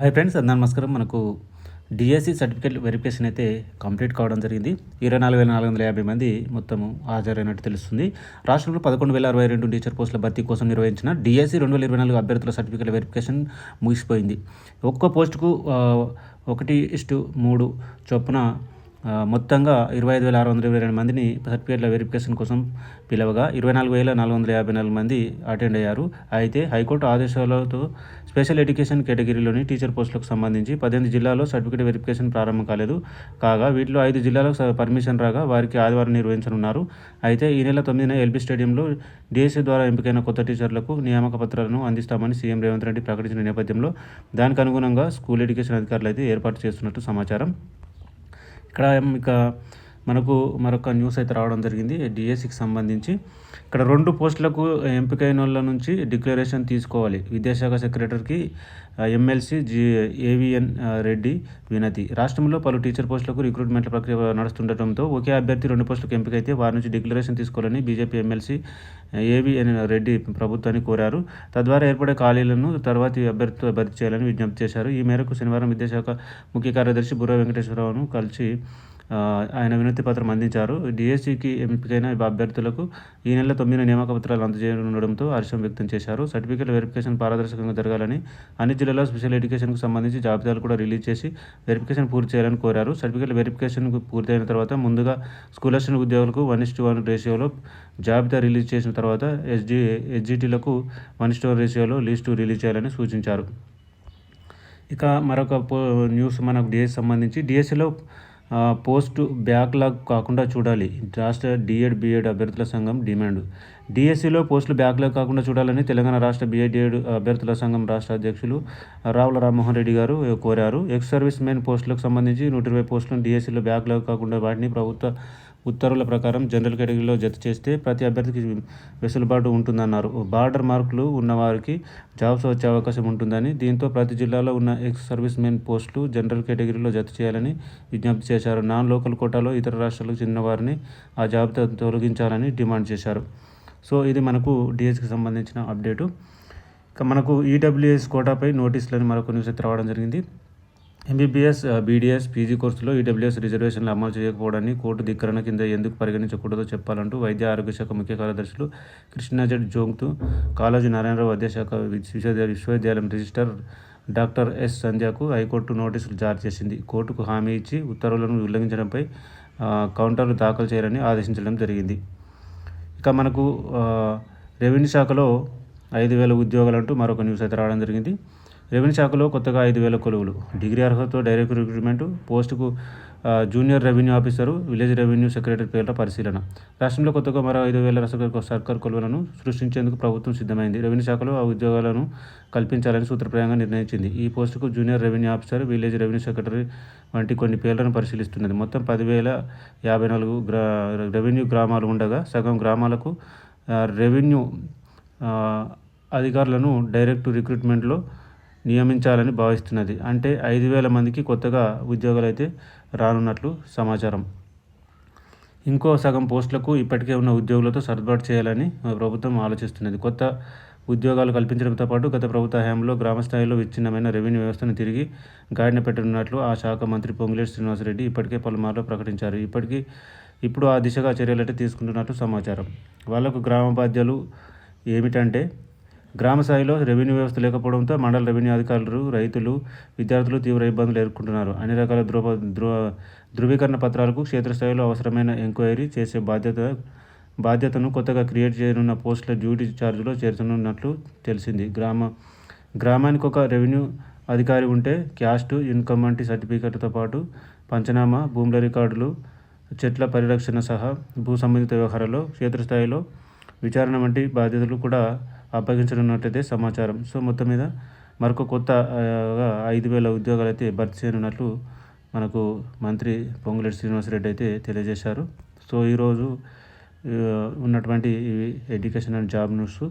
Hi friends అందరూ నమస్కారం. మనకు డిఎస్సి సర్టిఫికేట్ వెరిఫికేషన్ అయితే కంప్లీట్ కావడం జరిగింది. ఇరవై నాలుగు వేల నాలుగు వందల యాభై మంది మొత్తము హాజరైనట్టు తెలుస్తుంది. రాష్ట్రంలో పదకొండు వేల అరవై రెండు టీచర్ పోస్టుల భర్తీ కోసం నిర్వహించిన డిఎస్సి రెండు వేల ఇరవై నాలుగు అభ్యర్థుల సర్టిఫికేట్ వెరిఫికేషన్ ముగిసిపోయింది. ఒక్కో పోస్టుకు ఒకటి ఇస్టు మూడు చొప్పున మొత్తంగా ఇరవై ఐదు వేల ఆరు వందల ఇరవై రెండు మందిని సర్టిఫికేట్ల వెరిఫికేషన్ కోసం పిలవగా ఇరవై నాలుగు వేల నాలుగు వందల యాభై నాలుగు మంది అటెండ్ అయ్యారు. అయితే హైకోర్టు ఆదేశాలతో స్పెషల్ ఎడ్యుకేషన్ కేటగిరీలోని టీచర్ పోస్టులకు సంబంధించి పద్దెనిమిది జిల్లాల్లో సర్టిఫికేట్ వెరిఫికేషన్ ప్రారంభం కాలేదు. కాగా వీటిలో ఐదు జిల్లాలకు స- పర్మిషన్ రాగా వారికి ఆదివారం నిర్వహించనున్నారు. అయితే ఈ నెల తొమ్మిదిన ఎల్బీ స్టేడియంలో డిఎస్సీ ద్వారా ఎంపికైన కొత్త టీచర్లకు నియామక పత్రాలను అందిస్తామని సీఎం రేవంత్ రెడ్డి ప్రకటించిన నేపథ్యంలో దానికి అనుగుణంగా స్కూల్ ఎడ్యుకేషన్ అధికారులు అయితే ఏర్పాటు చేస్తున్నట్టు సమాచారం. ఇక్కడ ఇక మనకు మరొక న్యూస్ అయితే రావడం జరిగింది. డిఎస్సికి సంబంధించి ఇక్కడ రెండు పోస్టులకు ఎంపికైన వాళ్ళ నుంచి డిక్లరేషన్ తీసుకోవాలి. విద్యాశాఖ సెక్రటరీకి ఎమ్మెల్సీ జి ఏవిఎన్ రెడ్డి వినతి. రాష్ట్రంలో పలు టీచర్ పోస్టులకు రిక్రూట్మెంట్ల ప్రక్రియ నడుస్తుండటంతో ఒకే అభ్యర్థి రెండు పోస్టులకు ఎంపికైతే వారి నుంచి డిక్లరేషన్ తీసుకోవాలని బీజేపీ ఎమ్మెల్సీ ఏవిఎన్ రెడ్డి ప్రభుత్వాన్ని కోరారు. తద్వారా ఏర్పడే ఖాళీలను తర్వాతి అభ్యర్థితో భర్తీ చేయాలని విజ్ఞప్తి చేశారు. ఈ మేరకు శనివారం విద్యాశాఖ ముఖ్య కార్యదర్శి బుర్ర వెంకటేశ్వరరావును కలిసి ఆయన వినతి పత్రం అందించారు. డిఎస్సికి ఎంపికైన అభ్యర్థులకు ఈ నెల తొమ్మిది నియామక పత్రాలు అందజేయనుండడంతో హర్షం వ్యక్తం చేశారు. సర్టిఫికేట్ వెరిఫికేషన్ పారదర్శకంగా జరగాలని అన్ని జిల్లాల్లో స్పెషల్ ఎడ్యుకేషన్కు సంబంధించి జాబితాలు కూడా రిలీజ్ చేసి వెరిఫికేషన్ పూర్తి చేయాలని కోరారు. సర్టిఫికేట్ వెరిఫికేషన్ పూర్తయిన తర్వాత ముందుగా స్కూల్ అసిస్టెంట్ ఉద్యోగులకు వన్ ఇస్టు వన్ రేషియోలో జాబితా రిలీజ్ చేసిన తర్వాత ఎస్జీ ఎస్జిటీలకు వన్ ఇస్టు వన్ రేషియోలో లిస్టు రిలీజ్ చేయాలని సూచించారు. ఇక మరొక పో న్యూస్ మనకు డిఎస్ సంబంధించి. డిఎస్సిలో పోస్ట్ బ్యాక్లాగ్ కాకుండా చూడాలి. రాష్ట్ర డిఎడ్ బిఎడ్ అభ్యర్థుల సంఘం డిమాండ్. డిఎస్సిలో పోస్టులు బ్యాక్లాగ్ కాకుండా చూడాలని తెలంగాణ రాష్ట్ర బిఎడ్ డిఎడ్ అభ్యర్థుల సంఘం రాష్ట్ర అధ్యక్షులు రావుల రామ్మోహన్ రెడ్డి గారు కోరారు. ఎక్స్ సర్వీస్ మెన్ పోస్టులకు సంబంధించి నూట ఇరవై పోస్టులను డిఎస్సిలో బ్యాక్లాగ్ కాకుండా వాటిని ప్రభుత్వ ఉత్తర్వుల ప్రకారం జనరల్ కేటగిరీలో జత చేస్తే ప్రతి అభ్యర్థికి వెసులుబాటు ఉంటుందన్నారు. బార్డర్ మార్కులు ఉన్నవారికి జాబ్స్ వచ్చే అవకాశం ఉంటుందని దీంతో ప్రతి జిల్లాలో ఉన్న ఎక్స్ సర్వీస్ మెన్ పోస్టులు జనరల్ కేటగిరీలో జత చేయాలని విజ్ఞప్తి చేశారు. నాన్ లోకల్ కోటాలో ఇతర రాష్ట్రాలకు చెందిన వారిని ఆ జాబితా తొలగించాలని డిమాండ్ చేశారు. సో ఇది మనకు డిఎస్కి సంబంధించిన అప్డేటు. ఇక మనకు ఈడబ్ల్యూఎస్ కోటాపై నోటీసులని మరొక న్యూస్ అయితే రావడం జరిగింది. ఎంబీబీఎస్ బీడీఎస్ పీజీ కోర్సులో ఈడబ్ల్యూఎస్ రిజర్వేషన్లు అమలు చేయకపోవడాన్ని కోర్టు ధిక్కరణ కింద ఎందుకు పరిగణించకూడదో చెప్పాలంటూ వైద్య ఆరోగ్య శాఖ ముఖ్య కార్యదర్శులు కృష్ణాజడ్ జోంగ్తు కాలేజీ నారాయణరావు విద్యాశాఖ విశ్వవిద్యాలయ విశ్వవిద్యాలయం రిజిస్టర్ డాక్టర్ ఎస్ సంధ్యకు హైకోర్టు నోటీసులు జారీ చేసింది. కోర్టుకు హామీ ఇచ్చి ఉత్తర్వులను ఉల్లంఘించడంపై కౌంటర్లు దాఖలు చేయాలని ఆదేశించడం జరిగింది. ఇక మనకు రెవెన్యూ శాఖలో ఐదు వేల ఉద్యోగాలంటూ మరొక న్యూస్ అయితే రావడం జరిగింది. రెవెన్యూ శాఖలో కొత్తగా ఐదు వేల కొలువులు. డిగ్రీ అర్హతతో డైరెక్ట్ రిక్రూట్మెంట్ పోస్టుకు junior revenue officer village revenue secretary పేర్ల పరిశీలన. రాష్ట్రంలో కొత్తగా మరో ఐదు వేల సర్కార్ కొలువులను సృష్టించేందుకు ప్రభుత్వం సిద్ధమైంది. రెవెన్యూ శాఖలో ఆ ఉద్యోగాలను కల్పించాలని సూత్రప్రాయంగా నిర్ణయించింది. ఈ పోస్టుకు junior revenue officer village revenue secretary వంటి కొన్ని పేర్లను పరిశీలిస్తున్నది. మొత్తం పదివేల యాభై నాలుగు గ్రా రెవెన్యూ గ్రామాలు ఉండగా సగం గ్రామాలకు రెవెన్యూ అధికారులను డైరెక్ట్ రిక్రూట్మెంట్లో నియమించాలని భావిస్తున్నది. అంటే ఐదు వేల మందికి కొత్తగా ఉద్యోగాలు అయితే రానున్నట్లు సమాచారం. ఇంకో సగం పోస్టులకు ఇప్పటికే ఉన్న ఉద్యోగులతో సర్దుబాటు చేయాలని ప్రభుత్వం ఆలోచిస్తున్నది. కొత్త ఉద్యోగాలు కల్పించడంతో పాటు గత ప్రభుత్వ హయాంలో గ్రామ స్థాయిలో విచ్ఛిన్నమైన రెవెన్యూ వ్యవస్థను తిరిగి గాడిన పెట్టనున్నట్లు ఆ శాఖ మంత్రి పొంగులేటి శ్రీనివాసరెడ్డి ఇప్పటికే పలుమార్లు ప్రకటించారు. ఇప్పటికీ ఇప్పుడు ఆ దిశగా చర్యలైతే తీసుకుంటున్నట్లు సమాచారం. వాళ్ళకు గ్రామ బాధ్యులు ఏమిటంటే గ్రామ స్థాయిలో రెవెన్యూ వ్యవస్థ లేకపోవడంతో మండల రెవెన్యూ అధికారులు రైతులు విద్యార్థులు తీవ్ర ఇబ్బందులు ఎదుర్కొంటున్నారు. అన్ని రకాల ధృవ ధృవ ధృవీకరణ పత్రాలకు క్షేత్రస్థాయిలో అవసరమైన ఎంక్వైరీ చేసే బాధ్యత బాధ్యతను కొత్తగా క్రియేట్ చేయనున్న పోస్టుల డ్యూటీ ఛార్జీలో చేరుతున్నట్లు తెలిసింది. గ్రామ గ్రామానికి ఒక రెవెన్యూ అధికారి ఉంటే క్యాస్ట్ ఇన్కమ్ వంటి సర్టిఫికెట్తో పాటు పంచనామా భూముల రికార్డులు చెట్ల పరిరక్షణ సహా భూ సంబంధిత వ్యవహారాల్లో క్షేత్రస్థాయిలో విచారణ వంటి బాధ్యతలు కూడా అప్పగించనున్నట్లయితే సమాచారం. సో మొత్తం మీద మరొక కొత్త ఐదు వేల ఉద్యోగాలు అయితే భర్తీ చేయనున్నట్లు మనకు మంత్రి పొంగులేటి శ్రీనివాసరెడ్డి అయితే తెలియజేశారు. సో ఈరోజు ఉన్నటువంటి ఎడ్యుకేషన్ అండ్ జాబ్ న్యూస్